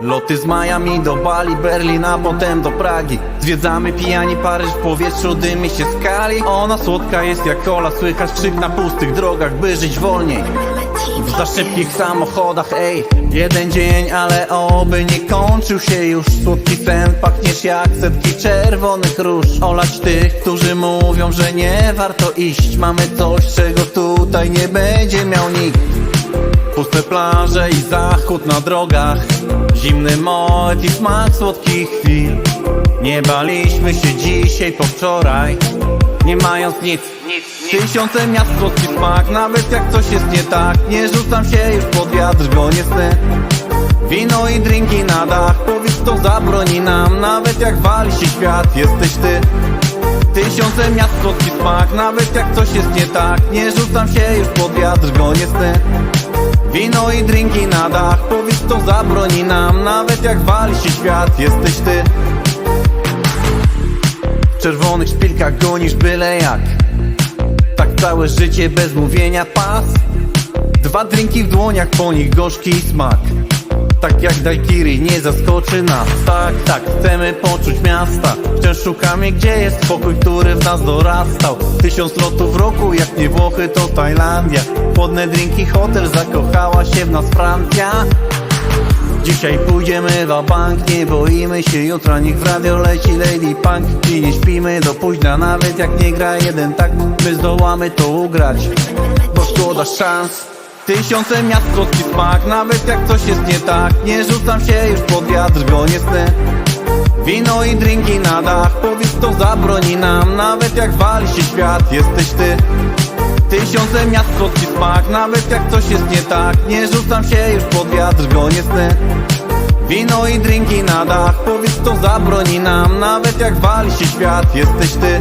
Loty z Miami do Bali, Berlin, a potem do Pragi. Zwiedzamy pijani Paryż, w powietrzu dymi się skali. Ona słodka jest jak kola, słychać krzyk na pustych drogach, by żyć wolniej. W za szybkich samochodach, ej Jeden dzień, ale oby nie kończył się już. Słodki sen, pachniesz jak setki czerwonych róż. Olać tych, którzy mówią, że nie warto iść. Mamy coś, czego tutaj nie będzie miał nikt Puste plaże i zachód na drogach. Zimny mojt i smak słodkich chwil. Nie baliśmy się dzisiaj po wczoraj. Nie mając nic, Tysiące miast słodki smak. Nawet jak coś jest nie tak Nie rzucam się już pod wiatr, gonię sny Wino i drinki na dach. Powiedz to zabroni nam. Nawet jak wali się świat, jesteś ty. Tysiące miast słodki smak. Nawet jak coś jest nie tak Nie rzucam się już pod wiatr, gonię sny Wino i drinki na dach Powiedz to zabroni nam. Nawet jak wali się świat, jesteś ty. W czerwonych szpilkach gonisz byle jak. Tak całe życie bez mówienia pas. Dwa drinki w dłoniach, po nich gorzki smak tak jak daiquiri nie zaskoczy nas. Tak, tak, chcemy poczuć miasta. Wciąż szukamy gdzie jest spokój, który w nas dorastał. Tysiąc lotów w roku, jak nie Włochy to Tajlandia. Płodne drinki, hotel, zakochała się w nas Francja. Dzisiaj pójdziemy w bank, nie boimy się jutra Niech w radio leci Lady Punk. I nie śpimy do późna, nawet jak nie gra jeden tak. My zdołamy to ugrać, bo szkoda szans Tysiące miast, słodki smak, nawet jak coś jest nie tak Nie rzucam się już pod wiatr, gonię Wino i drinki na dach, powiedz to zabroni nam Nawet jak wali się świat, jesteś ty. Tysiące miast, słodki smak, nawet jak coś jest nie tak Nie rzucam się już pod wiatr, gonię Wino i drinki na dach, powiedz to zabroni nam Nawet jak wali się świat, jesteś ty